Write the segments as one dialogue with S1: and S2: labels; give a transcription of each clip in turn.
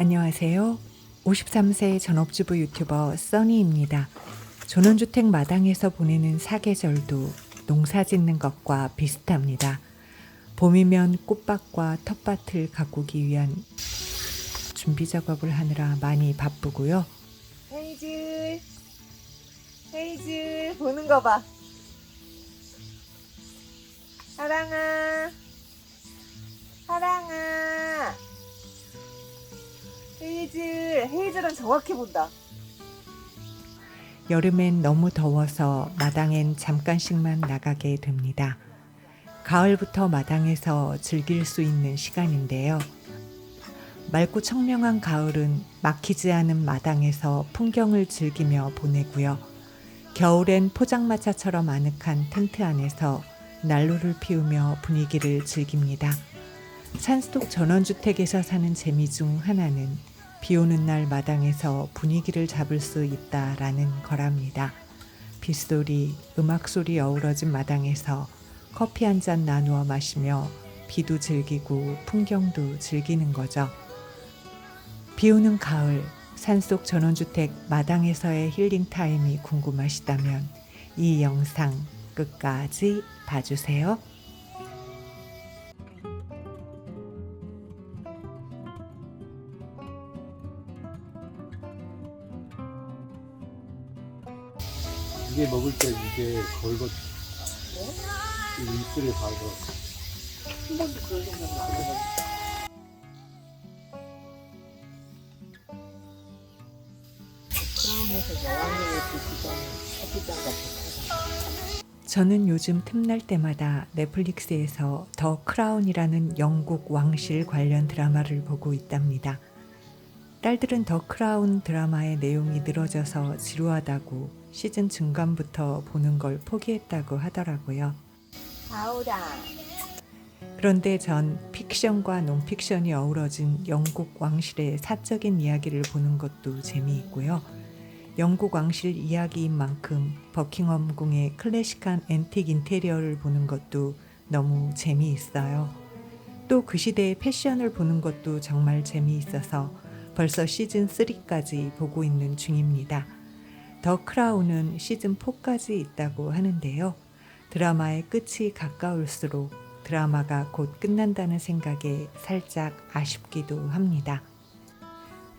S1: 안녕하세요. 53세 전업주부 유튜버 써니입니다. 전원주택 마당에서 보내는 사계절도 농사 짓는 것과 비슷합니다. 봄이면 꽃밭과 텃밭을 가꾸기 위한 준비 작업을 하느라 많이 바쁘고요.
S2: 헤이즐 헤이즐 보는 거 봐. 사랑아 사랑아 헤이즐 헤이즐은 정확히 본다.
S1: 여름엔 너무 더워서 마당엔 잠깐씩만 나가게 됩니다. 가을부터 마당에서 즐길 수 있는 시간인데요. 맑고 청명한 가을은 막히지 않은 마당에서 풍경을 즐기며 보내고요. 겨울엔 포장마차처럼 아늑한 텐트 안에서 난로를 피우며 분위기를 즐깁니다. 산속 전원주택에서 사는 재미 중 하나는 비 오는 날 마당에서 분위기를 잡을 수 있다라는 거랍니다. 빗소리, 음악소리 어우러진 마당에서 커피 한 잔 나누어 마시며 비도 즐기고 풍경도 즐기는 거죠. 비 오는 가을, 산속 전원주택 마당에서의 힐링 타임이 궁금하시다면 이 영상 끝까지 봐주세요.
S3: 이게 먹을 때 이게 걸거 이 입술에 가서
S1: 저는 요즘 틈날 때마다 넷플릭스에서 더 크라운이라는 영국 왕실 관련 드라마를 보고 있답니다. 딸들은 더 크라운 드라마의 내용이 늘어져서 지루하다고 시즌 중간부터 보는 걸 포기했다고 하더라고요.
S2: 아우라
S1: 그런데 전 픽션과 논픽션이 어우러진 영국 왕실의 사적인 이야기를 보는 것도 재미있고요. 영국 왕실 이야기인 만큼 버킹엄 궁의 클래식한 앤틱 인테리어를 보는 것도 너무 재미있어요. 또 그 시대의 패션을 보는 것도 정말 재미있어서 벌써 시즌 3까지 보고 있는 중입니다. 더 크라운은 시즌 4까지 있다고 하는데요. 드라마의 끝이 가까울수록 드라마가 곧 끝난다는 생각에 살짝 아쉽기도 합니다.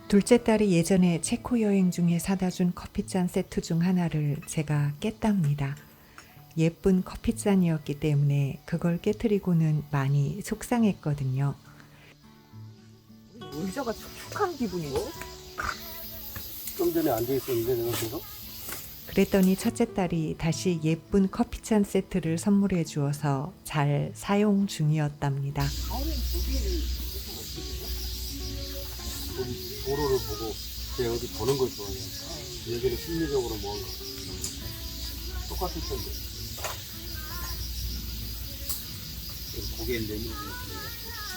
S1: 둘째 딸이 예전에 체코 여행 중에 사다 준 커피잔 세트 중 하나를 제가 깼답니다. 예쁜 커피잔이었기 때문에 그걸 깨뜨리고는 많이 속상했거든요.
S2: 의자가 촉촉한 기분이네.
S3: 좀 전에 앉아 있었는데 내가 계속
S1: 그랬더니 첫째 딸이 다시 예쁜 커피잔 세트를 선물해 주어서 잘 사용 중이었답니다.
S2: 두 개를
S3: 도로를 보고 제 어디 보는 걸 좋아해요. 여기는 심리적으로 뭔가 똑같을 텐데. 고개 내밀고 있습니다.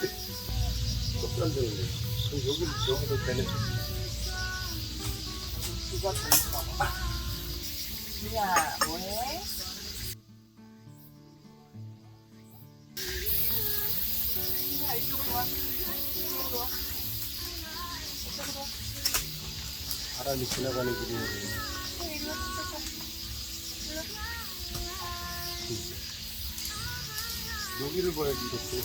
S3: 똑같은 데. 여기 여기도 되는
S2: 누가 잘못하나 봐. 야 뭐해? 야 이쪽으로 와. 이쪽으로 와. 이쪽으로 와.
S3: 바람이 지나가는 길이
S2: 형 이리 와.
S3: 여기를 봐야지 이렇게.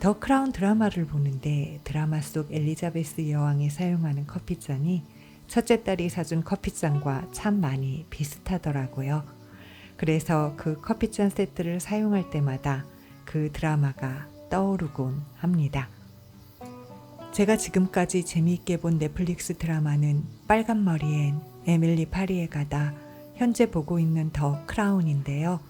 S1: 더 크라운 드라마를 보는데 드라마 속 엘리자베스 여왕이 사용하는 커피잔이 첫째 딸이 사준 커피잔과 참 많이 비슷하더라고요. 그래서 그 커피잔 세트를 사용할 때마다 그 드라마가 떠오르곤 합니다. 제가 지금까지 재미있게 본 넷플릭스 드라마는 빨간 머리엔 에밀리 파리에 가다 현재 보고 있는 더 크라운인데요.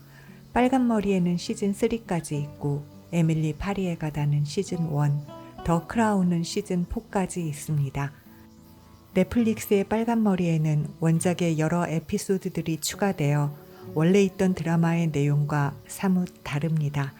S1: 빨간 머리에는 시즌 3까지 있고 에밀리 파리에 가다는 시즌 1, 더 크라운은 시즌 4까지 있습니다. 넷플릭스의 빨간 머리에는 원작의 여러 에피소드들이 추가되어 원래 있던 드라마의 내용과 사뭇 다릅니다.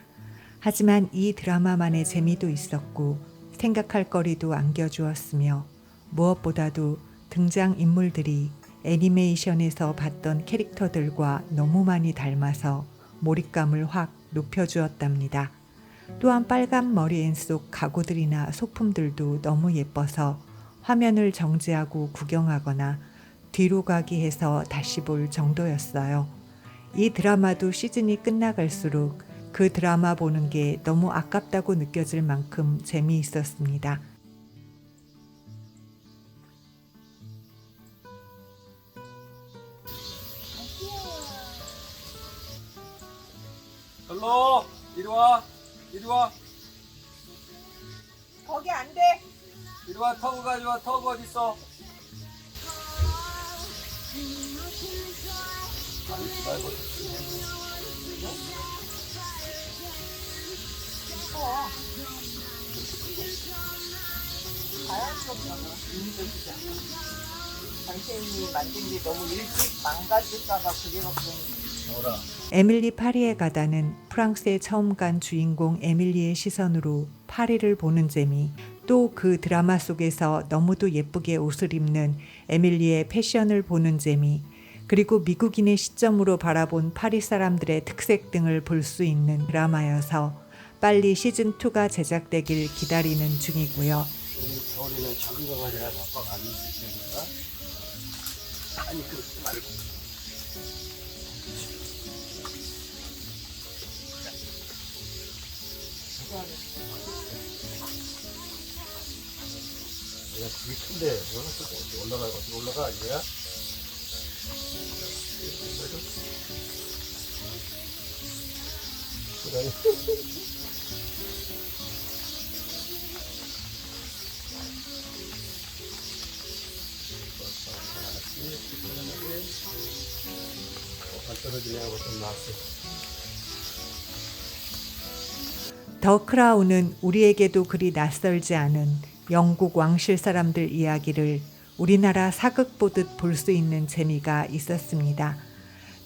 S1: 하지만 이 드라마만의 재미도 있었고 생각할 거리도 안겨주었으며 무엇보다도 등장 인물들이 애니메이션에서 봤던 캐릭터들과 너무 많이 닮아서 몰입감을 확 높여주었답니다. 또한 빨간 머리엔 속 가구들이나 소품들도 너무 예뻐서 화면을 정지하고 구경하거나 뒤로 가기 해서 다시 볼 정도였어요. 이 드라마도 시즌이 끝나갈수록 그 드라마 보는 게 너무 아깝다고 느껴질 만큼 재미있었습니다.
S3: hello 이리 와 이리 와
S2: 거기 안 돼.
S3: 이리 와 터그 가져와 터그 어
S1: 에밀리 파리에 가다는 프랑스에 처음 간 주인공 에밀리의 시선으로 파리를 보는 재미, 또 그 드라마 속에서 너무도 예쁘게 옷을 입는 에밀리의 패션을 보는 재미, 그리고 미국인의 시점으로 바라본 파리 사람들의 특색 등을 볼 수 있는 드라마여서 빨리 시즌2가 제작되길 기다리는 중이고요.
S3: 겨울에는 거 가져야 아빠가 어떻게 올라가 이거야? 나왔어.
S1: 더 크라운은 우리에게도 그리 낯설지 않은 영국 왕실 사람들 이야기를 우리나라 사극 보듯 볼 수 있는 재미가 있었습니다.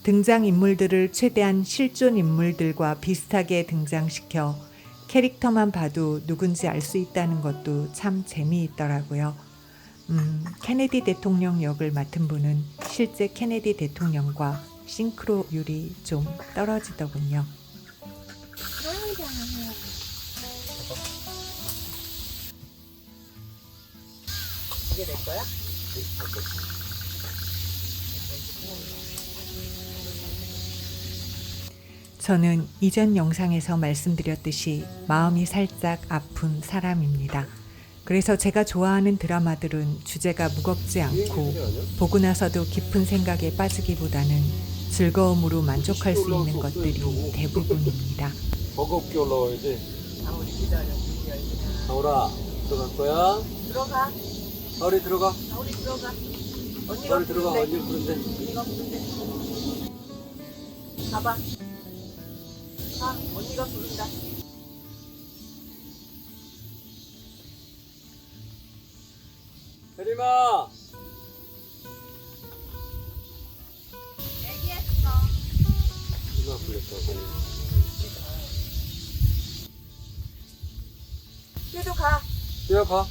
S1: 등장 인물들을 최대한 실존 인물들과 비슷하게 등장시켜 캐릭터만 봐도 누군지 알 수 있다는 것도 참 재미있더라고요. 음, 케네디 대통령 역을 맡은 분은 실제 케네디 대통령과 싱크로율이 좀 떨어지더군요.
S2: 이게 될 거야?
S1: 저는 이전 영상에서 말씀드렸듯이 마음이 살짝 아픈 사람입니다. 그래서 제가 좋아하는 드라마들은 주제가 무겁지 않고 보고 나서도 깊은 생각에 빠지기보다는 즐거움으로 만족할 수 있는 것들이 대부분입니다.
S3: 버겁게 올라와야지.
S2: 아무리 기다려.
S3: 가오라 들어갈 거야?
S2: 들어가.
S3: 가오리 들어가.
S2: 우리 들어가. 언니가
S3: 가오리 들어가. 언니 부른데.
S2: 언니가 부른대. 가봐. 가. 언니가 부른다.
S3: 혜림아.
S2: 얘기했어.
S3: 누가 불렀다고?
S2: 얘도 가.
S3: 뛰어 가.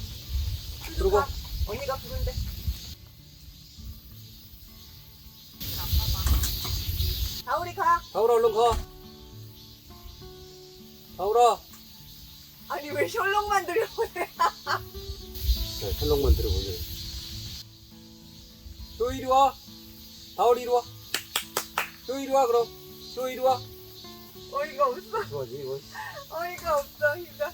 S2: 얘도
S3: 들어가.
S2: 가. 언니가 부른대. 가오리 가.
S3: 가오라 얼른 가. 가오라.
S2: 아니 왜 셜록만 들려보내?
S3: 자, 설렁만 들어보자. 또 이리 와. 가오리 이리 와. 또 이리 와 그럼. 또 이리 와.
S2: 어이가 없어.
S3: 이거.
S2: 어이가 없어. 이가.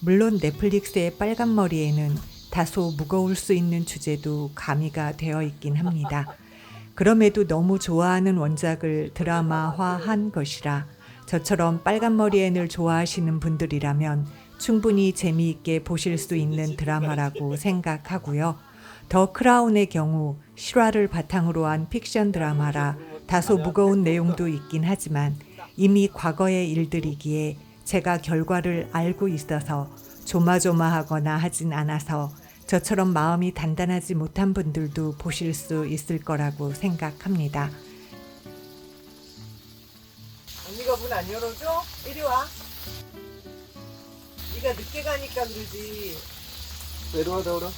S1: 물론 넷플릭스의 빨간 머리에는 다소 무거울 수 있는 주제도 가미가 되어 있긴 합니다. 그럼에도 너무 좋아하는 원작을 드라마화한 것이라 저처럼 빨간 머리엔을 좋아하시는 분들이라면 충분히 재미있게 보실 수 있는 드라마라고 생각하고요. 더 크라운의 경우 실화를 바탕으로 한 픽션 드라마라 다소 무거운 내용도 있긴 하지만 이미 과거의 일들이기에 제가 결과를 알고 있어서 조마조마하거나 하진 않아서 저처럼 마음이 단단하지 못한 분들도 보실 수 있을 거라고 생각합니다.
S2: 언니가 문 안 열어줘? 이리 와. 네가 늦게 가니까 그러지.
S3: 내려와 나오라.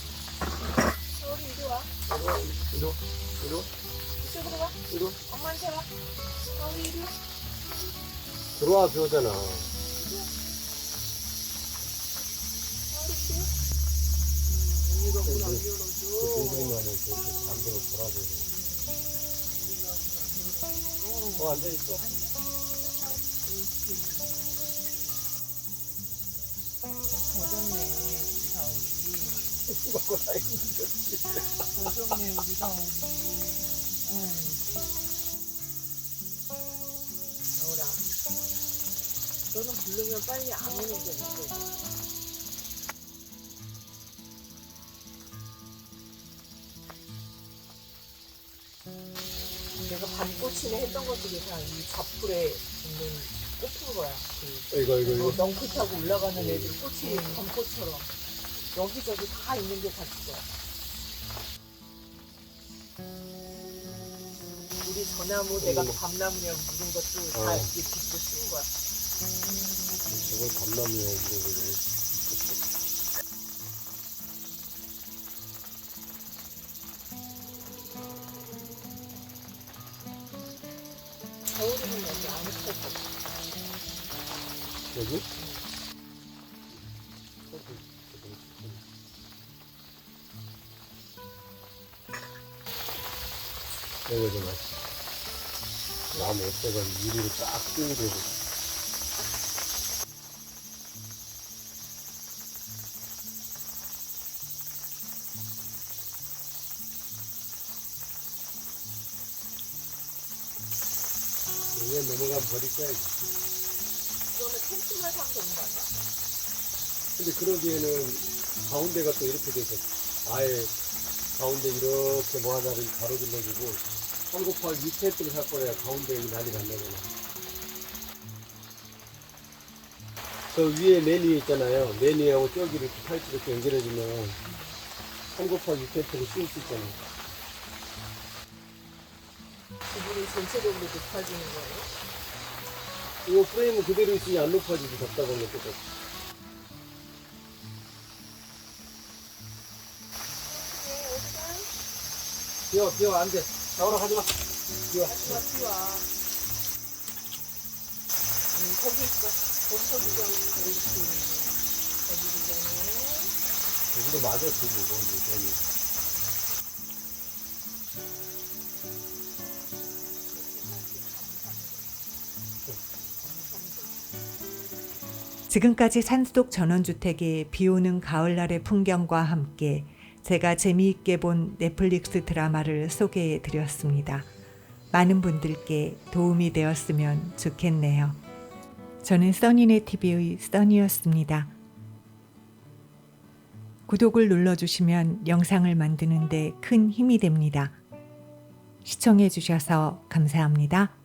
S2: 서울이 이리 와.
S3: 내려와 이리 이리
S2: 이쪽으로 와.
S3: 이리
S2: 엄마한테 와. 서울이 이리 와.
S3: 들어와 배우잖아.
S2: 언니가
S3: 그-
S2: 물안
S3: 그
S2: 열어줘.
S3: 이렇게 반대로 돌아서. 어 앉아 있어.
S2: 거졌네 우리 사울이.
S3: 갖고 다 있는데.
S2: 거졌네 우리 사울이. 응. 사울아. 너는 부르면 빨리 안 오는 게 문제지. 내가 반꽃이네 했던 것들이 다이 잡풀에 있는 꽃인 거야. 그
S3: 이거 이거
S2: 뭐
S3: 이거.
S2: 넝쿨 타고 올라가는 애들 꽃이 검꽃처럼 여기저기 다 있는 게다 그거야. 우리 전나무 내가
S3: 음.
S2: 밤나무냐고 묻은 것도 다
S3: 어.
S2: 이게 빚고 쓰는 거야.
S3: 저걸 이거 이거.
S2: 겨울에는 여기 안에 펴고
S3: 여기? 여기 좀 맛있어. 나무 옆에가 유리로 쫙 뜯어내고. 이게 넘어가면 버릴 거야.
S2: 캠핑만 사면 되는 거 아니야?
S3: 근데 그러기에는 가운데가 또 이렇게 돼서 아예 가운데 이렇게 뭐 하나를 가로 질러주고 3 곱하기 6테이프를 살 거야 가운데 이 난이 난다잖아 저 위에 맨 위에 있잖아요 맨 위하고 저기 이렇게 팔찌 이렇게 연결해주면 3 곱하기 6테이프를 쓸수 있잖아
S2: 지붕이 전체적으로 높아지는 거예요?
S3: 이거 프레임은 그대로 있으니 안 높아지고 답답한
S2: 네, 어디가?
S3: 비워 비워 안 돼 나오라 가지 마 비워
S2: 하지마 비와. 음, 거기 있어. 거기서. 옳지. 거기 구경해.
S3: 여기도 맞아 지금 거기 저기
S1: 지금까지 산속 전원주택의 비 오는 가을날의 풍경과 함께 제가 재미있게 본 넷플릭스 드라마를 소개해 드렸습니다. 많은 분들께 도움이 되었으면 좋겠네요. 저는 써니네 TV의 써니였습니다. 구독을 눌러주시면 영상을 만드는데 큰 힘이 됩니다. 시청해 주셔서 감사합니다.